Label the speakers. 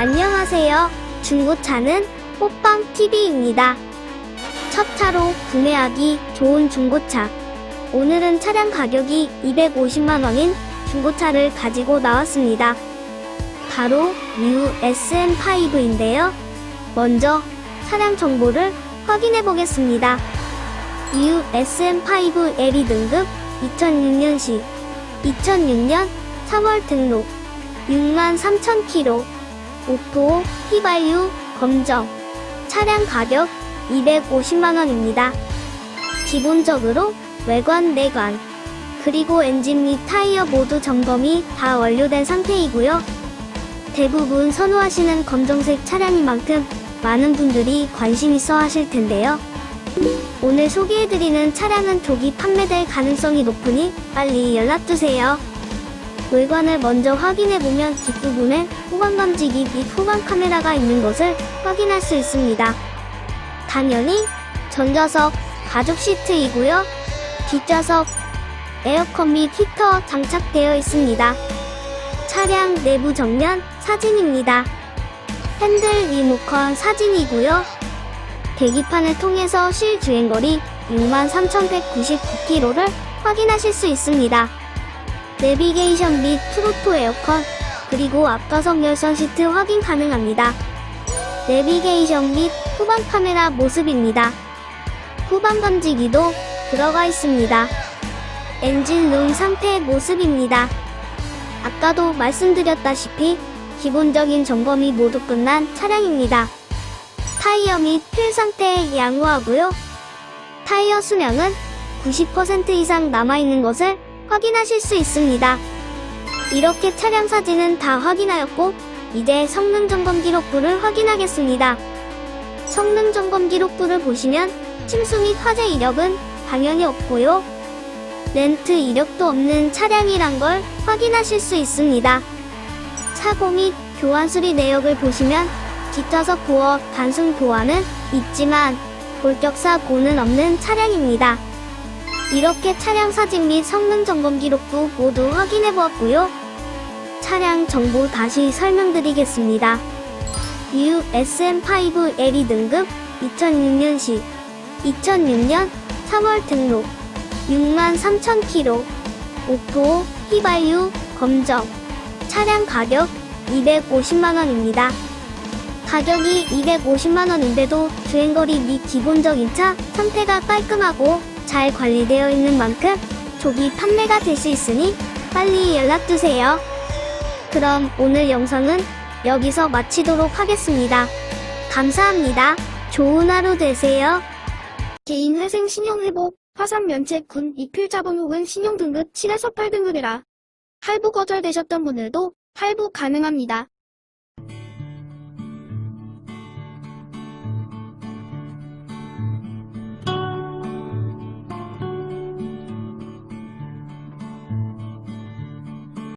Speaker 1: 안녕하세요. 중고차는 호빵TV입니다. 첫 차로 구매하기 좋은 중고차. 오늘은 차량 가격이 250만원인 중고차를 가지고 나왔습니다. 바로 뉴 SM5인데요. 먼저 차량 정보를 확인해 보겠습니다. 뉴 SM5 LE 등급 2006년식 2006년 3월 등록 63,000km 오토 휘발유 검정 차량 가격 250만원입니다. 기본적으로 외관 내관 그리고 엔진 및 타이어 모두 점검이 다 완료된 상태이고요. 대부분 선호하시는 검정색 차량인 만큼 많은 분들이 관심 있어 하실 텐데요. 오늘 소개해드리는 차량은 조기 판매될 가능성이 높으니 빨리 연락주세요. 외관을 먼저 확인해보면 뒷부분에 후방 감지기 및 후방 카메라가 있는 것을 확인할 수 있습니다. 당연히 전좌석 가죽 시트이고요. 뒷좌석 에어컨 및 히터 장착되어 있습니다. 차량 내부 정면 사진입니다. 핸들 리모컨 사진이고요. 계기판을 통해서 실 주행거리 63,199km를 확인하실 수 있습니다. 내비게이션 및 트로토 에어컨, 그리고 앞좌석 열선 시트 확인 가능합니다. 내비게이션 및 후방 카메라 모습입니다. 후방 감지기도 들어가 있습니다. 엔진 룸 상태 모습입니다. 아까도 말씀드렸다시피 기본적인 점검이 모두 끝난 차량입니다. 타이어 및 휠 상태에 양호하고요. 타이어 수명은 90% 이상 남아있는 것을 확인하실 수 있습니다. 이렇게 차량 사진은 다 확인하였고 이제 성능 점검 기록부를 확인하겠습니다. 성능 점검 기록부를 보시면 침수 및 화재 이력은 당연히 없고요. 렌트 이력도 없는 차량이란 걸 확인하실 수 있습니다. 사고 및 교환 수리 내역을 보시면 뒷좌석 부어 단순 교환은 있지만 골격 사 고는 없는 차량입니다. 이렇게 차량 사진 및 성능 점검 기록부 모두 확인해 보았고요. 차량 정보 다시 설명드리겠습니다. U SM5 LE 등급 2006년식 2006년 3월 등록 63,000km 오토 휘발유 검정 차량 가격 250만원입니다. 가격이 250만원인데도 주행거리 및 기본적인 차 상태가 깔끔하고 잘 관리되어 있는 만큼 조기 판매가 될 수 있으니 빨리 연락주세요. 그럼 오늘 영상은 여기서 마치도록 하겠습니다. 감사합니다. 좋은 하루 되세요.
Speaker 2: 개인 회생 신용회복, 화산 면책 군 이필자본 혹은 신용등급 7에서 8등급이라 할부 거절되셨던 분들도 할부 가능합니다.